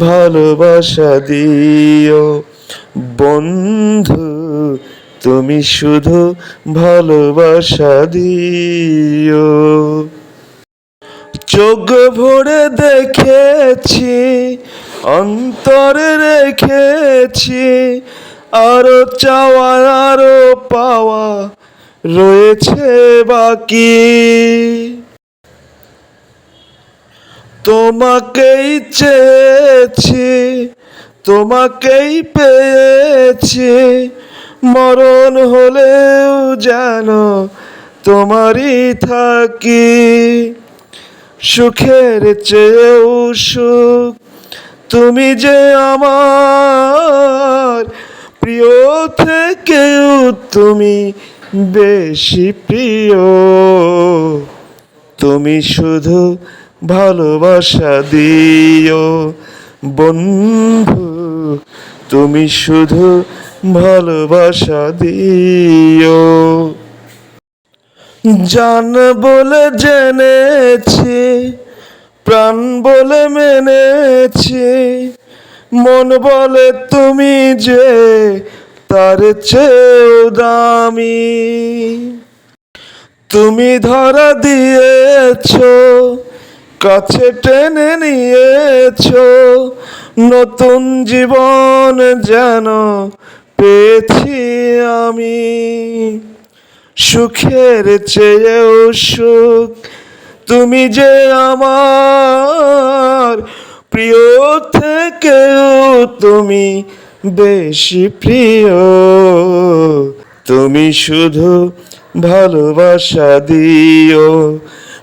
ভালোবাসা দিও। বন্ধু, তুমি শুধু ভালোবাসা দিও। চোখ ভরে দেখেছি, অন্তরে রেখেছি, আরও চাওয়া, আরও পাওয়া রয়েছে বাকি। তোমাকেই চেয়েছি, তোমাকেই পেয়েছি। মরণ হলেও যেন তোমারই থাকি। সুখের চেয়েও সুখ, তুমি যে আমার প্রিয় থেকেও তুমি বেশি প্রিয়। তুমি শুধু ভালোবাসা দিও। বন্ধু, তুমি শুধু ভালোবাসা দিও। জান বলে জেনেছি, প্রাণ বলে মেনেছি। মন বলে তুমি যে তার চেয়েও দামি। তুমি ধরা দিয়েছ কাছে টেনে নিয়েছ, নতুন জীবন যেন পেয়েছি আমি। সুখের চেয়েও সুখ, তুমি যে আমার প্রিয় থেকেও তুমি বেশি প্রিয়। তুমি শুধু ভালোবাসা দিও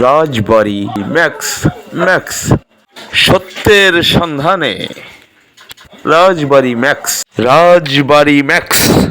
Rajbari Max Max. সত্যের সন্ধানে। রাজবাড়ি ম্যাক্স। রাজবাড়ি ম্যাক্স।